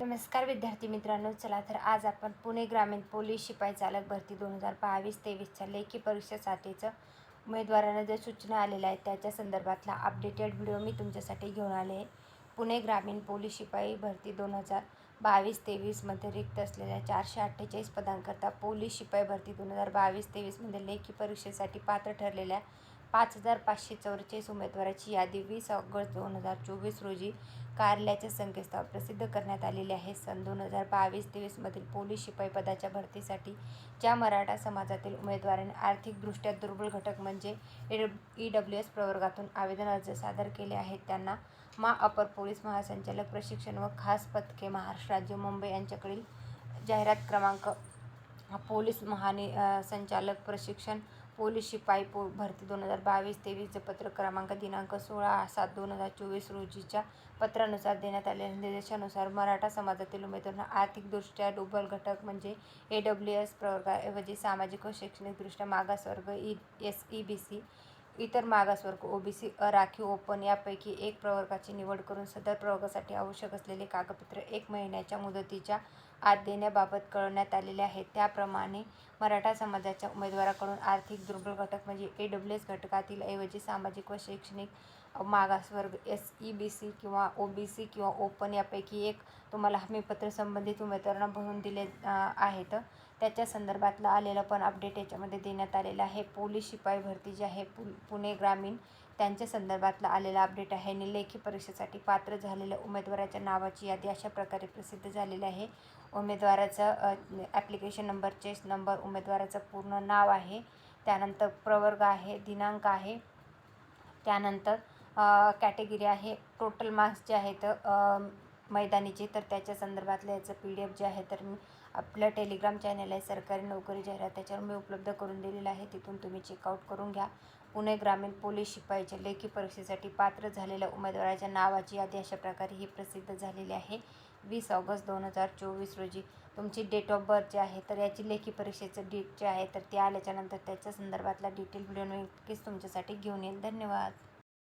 नमस्कार विद्यार्थी मित्रांनो चला तर आज आपण पुणे ग्रामीण पोलीस शिपाई चालक भरती दोन हजार बावीस तेवीसच्या लेखी परीक्षेसाठीचं उमेदवारांना ज्या सूचना आलेल्या आहेत त्याच्या संदर्भातला अपडेटेड व्हिडिओ मी तुमच्यासाठी घेऊन आले आहे. पुणे ग्रामीण पोलीस शिपाई भरती दोन हजार बावीस तेवीसमध्ये रिक्त असलेल्या चारशे अठ्ठेचाळीस पदांकरता पोलीस शिपाई भरती दोन हजार बावीस तेवीसमध्ये लेखी परीक्षेसाठी पात्र ठरलेल्या पाच हजार पाचशे चौवेचाळीस उमेदवाराची यादी वीस ऑगस्ट दोन हजार चोवीस रोजी कार्यालयाच्या संकेतस्थळ प्रसिद्ध करण्यात आलेली आहे. सन दोन हजार बावीस तेवीसमधील पोलीस शिपाई पदाच्या भरतीसाठी ज्या मराठा समाजातील उमेदवारांनी आर्थिकदृष्ट्या दुर्बल घटक म्हणजे ई डब्ल्यू एस प्रवर्गातून आवेदन अर्ज सादर केले आहेत. त्यांना मा अपर पोलीस महासंचालक प्रशिक्षण व खास पथके महाराष्ट्र राज्य मुंबई यांच्याकडील जाहिरात क्रमांक पोलीस महानि संचालक प्रशिक्षण पोलीस शिपाई पो भरती दोन हजार बावीस तेवीसचे पत्र क्रमांक दिनांक सोळा सात दोन हजार चोवीस रोजीच्या पत्रानुसार देण्यात आलेल्या निर्देशानुसार मराठा समाजातील उमेदवारांना आर्थिकदृष्ट्या डुबल घटक म्हणजे ए डब्ल्यू एस प्रवर्गाऐवजी सामाजिक व शैक्षणिकदृष्ट्या मागासवर्ग E S E B C इतर मागासवर्ग ओ बी सी अराखीव ओपन यापैकी एक प्रवर्गाची निवड करून सदर प्रवर्गासाठी आवश्यक असलेले कागदपत्र एक महिन्याच्या मुदतीच्या आत देण्याबाबत कळवण्यात आलेले आहे. त्याप्रमाणे मराठा समाजाच्या उमेदवाराकडून आर्थिक दुर्बल घटक म्हणजे ए डब्ल्यू एस घटकातील ऐवजी सामाजिक व शैक्षणिक मागासवर्ग एस ई बी सी किंवा ओ बी सी किंवा ओपन यापैकी एक तुम्हाला हमीपत्र संबंधित उमेदवारांना भरून दिले आहेत. त्याच्या संदर्भातलं आलेलं पण अपडेट याच्यामध्ये देण्यात आलेलं आहे. पोलीस शिपाई भरती जी आहे पु पुणे ग्रामीण त्यांच्या संदर्भातला आलेला अपडेट आहे. आणि लेखी परीक्षेसाठी पात्र झालेल्या उमेदवाराच्या नावाची यादी अशा प्रकारे प्रसिद्ध झालेली आहे. उमेदवाराचं ॲप्लिकेशन नंबर चेस नंबर उमेदवाराचं पूर्ण नाव आहे. त्यानंतर प्रवर्ग आहे दिनांक आहे. त्यानंतर कॅटेगरी आहे. टोटल मार्क्स जे आहेत मैदानीचे तर त्याच्या संदर्भातलं याचं पी डी एफ जे आहे तर मी आपलं टेलिग्राम चॅनल आहे सरकारी नोकरी जाहिरात त्याच्यावर मी उपलब्ध करून दिलेलं आहे. तिथून तुम्ही चेकआउट करून घ्या. पुणे ग्रामीण पोलीस शिपाईच्या लेखी परीक्षेसाठी पात्र झालेल्या उमेदवाराच्या नावाची यादी अशा प्रकारे ही प्रसिद्ध झालेली आहे. वीस ऑगस्ट दोन हजार चोवीस रोजी तुमची डेट ऑफ बर्थ जे आहे तर याची लेखी परीक्षेचं डेट जे आहे तर ते आल्याच्यानंतर त्याच्या संदर्भातला डिटेल व्हिडिओ नक्कीच तुमच्यासाठी घेऊन येईल. धन्यवाद.